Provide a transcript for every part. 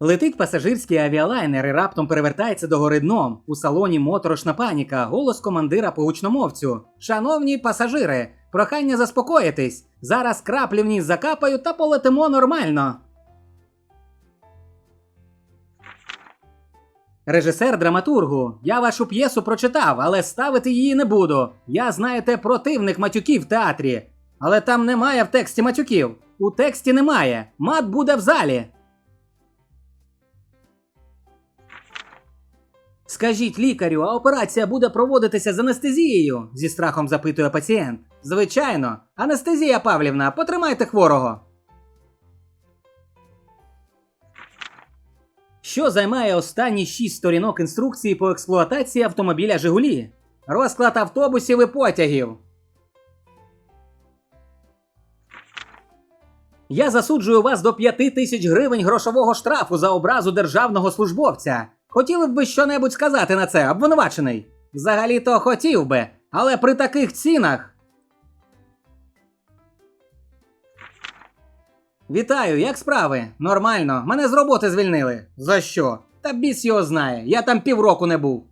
Летить пасажирський авіалайнер і раптом перевертається до гори дном. У салоні моторошна паніка, голос командира по гучномовцю. Шановні пасажири, прохання заспокоїтись. Зараз краплі вниз закапаю та полетимо нормально. Режисер драматургу, я вашу п'єсу прочитав, але ставити її не буду. Я, знаєте, противник матюків в театрі. Але там немає в тексті матюків. У тексті немає. Мат буде в залі. Скажіть лікарю, а операція буде проводитися з анестезією? зі страхом запитує пацієнт. Звичайно, анестезія Павлівна, потримайте хворого. Що займає останні шість сторінок інструкції по експлуатації автомобіля Жигулі? Розклад автобусів і потягів. Я засуджую вас до 5 тисяч гривень грошового штрафу за образу державного службовця. Хотіли б ви щонебудь сказати на це, обвинувачений? Взагалі-то хотів би, але при таких цінах. Вітаю, як справи? Нормально. Мене з роботи звільнили. За що? Та біс його знає. Я там півроку не був.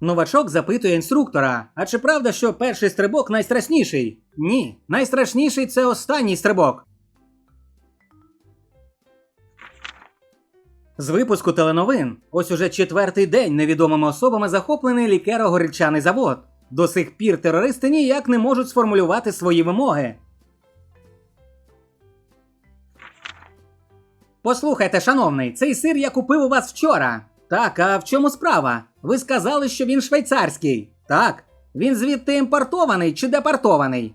Новачок запитує інструктора: а чи правда, що перший стрибок найстрашніший? Ні, найстрашніший це останній стрибок. З випуску теленовин ось уже четвертий день невідомими особами захоплений лікеро-горільчаний завод. До сих пір терористи ніяк не можуть сформулювати свої вимоги. Послухайте, шановний, цей сир я купив у вас вчора. Так, а в чому справа? Ви сказали, що він швейцарський. Так. Він звідти імпортований чи депортований?